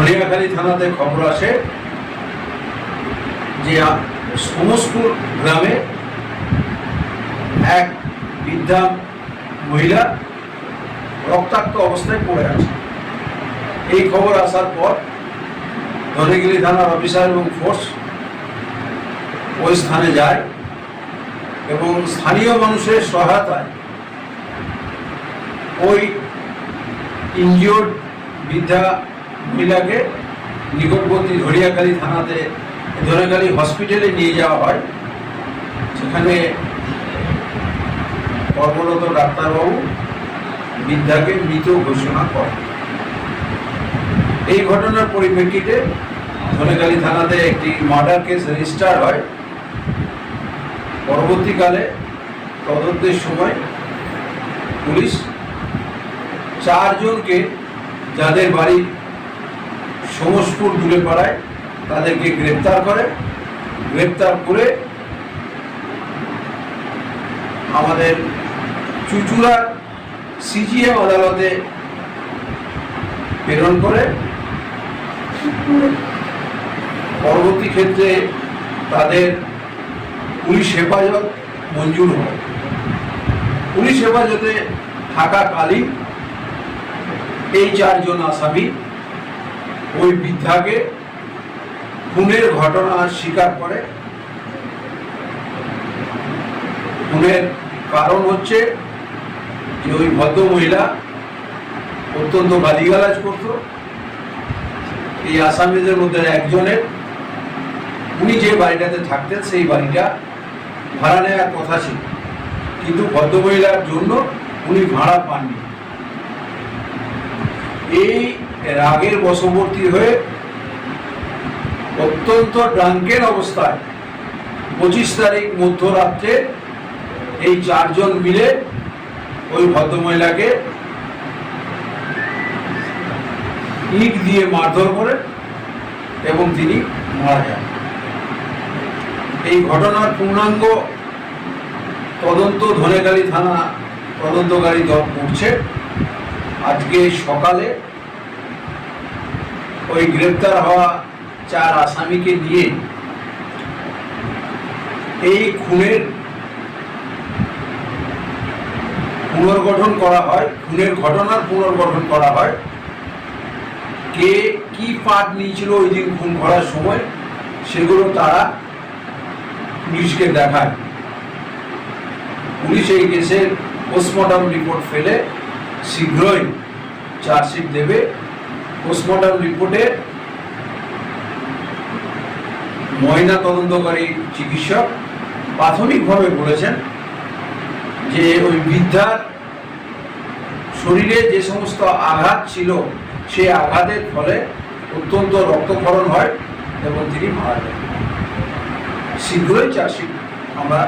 ধনিয়াখালী থানাতে খবর আসে যে সমস্পুর গ্রামে এক বৃদ্ধা মহিলা রক্তাক্ত অবস্থায় পড়ে আছে। এই খবর আসার পর ধনেগিরি থানার অফিসার এবং ফোর্স ওই স্থানে যায় এবং স্থানীয় মানুষের সহায়তায় ওই ইনজিওর্ড বৃদ্ধা মহিলাকে নিকটবর্তী ধরিয়াখালী থানাতে, ধরিয়াখালী হসপিটালে নিয়ে যাওয়া হয়। সেখানে কর্মরত ডাক্তারবাবু বৃদ্ধাকে মৃত ঘোষণা করেন। এই ঘটনার পরিপ্রেক্ষিতে ধনেখালী থানাতে একটি মার্ডার কেস রেজিস্টার হয়। পরবর্তীকালে তদন্তের সময় পুলিশ চারজনকে যাদের বাড়ি সমসপুর দূরে পাড়ায় তাদেরকে গ্রেপ্তার করে গ্রেপ্তার করে আমাদের চুচুড়া সিজিএম আদালতে প্রেরণ করে। পরবর্তী ক্ষেত্রে তাদের পুলিশ হেফাজত মঞ্জুর হয়। পুলিশ হেফাজতে থাকাকালীন এই চারজন আসামি ওই বৃদ্ধাকে খুনের ঘটনা স্বীকার করে। খুনের কারণ হচ্ছে যে ওই ভদ্র মহিলা অত্যন্ত গালিগালাজ করত। এই আসামিদের মধ্যে একজনের, উনি যে বাড়িটাতে থাকতেন সেই বাড়িটা ভাড়া নেওয়ার কথা ছিল। কিন্তু ভদ্রমহিলার জন্য উনি ভাড়া পাননি। এই রাগের বশবর্তী হয়ে অত্যন্ত ড্রাঙ্কের অবস্থায় পঁচিশ তারিখ মধ্যরাত্রে এই চারজন মিলে ওই ভদ্রমহিলাকে ইট দিয়ে মারধর করে এবং তিনি মারা যান। এই ঘটনার পূর্ণাঙ্গ তদন্ত ধনেখালী থানা তদন্তকারী দল করছে। আজকে সকালে ওই গ্রেপ্তার হওয়া চার আসামিকে নিয়ে এই খুনের পুনর্গঠন করা হয়, খুনের ঘটনার পুনর্গঠন করা হয়। কে কি পাঠ নিয়েছিল ওই দিন খুন করার সময়, সেগুলো তারা পুলিশকে দেখায়। পুলিশ এই কেসের পোস্টমর্টম রিপোর্ট ফেলে শীঘ্রই চার্জশিট দেবে। পোস্টমর্টম রিপোর্টে ময়না তদন্তকারী চিকিৎসক প্রাথমিকভাবে বলেছেন যে ওই বৃদ্ধার শরীরে যে সমস্ত আঘাত ছিল, সেই আঘাতের ফলে অত্যন্ত রক্তক্ষরণ হয় এবং তিনি মারা যান। শীঘ্রই চার্জশিট আমরা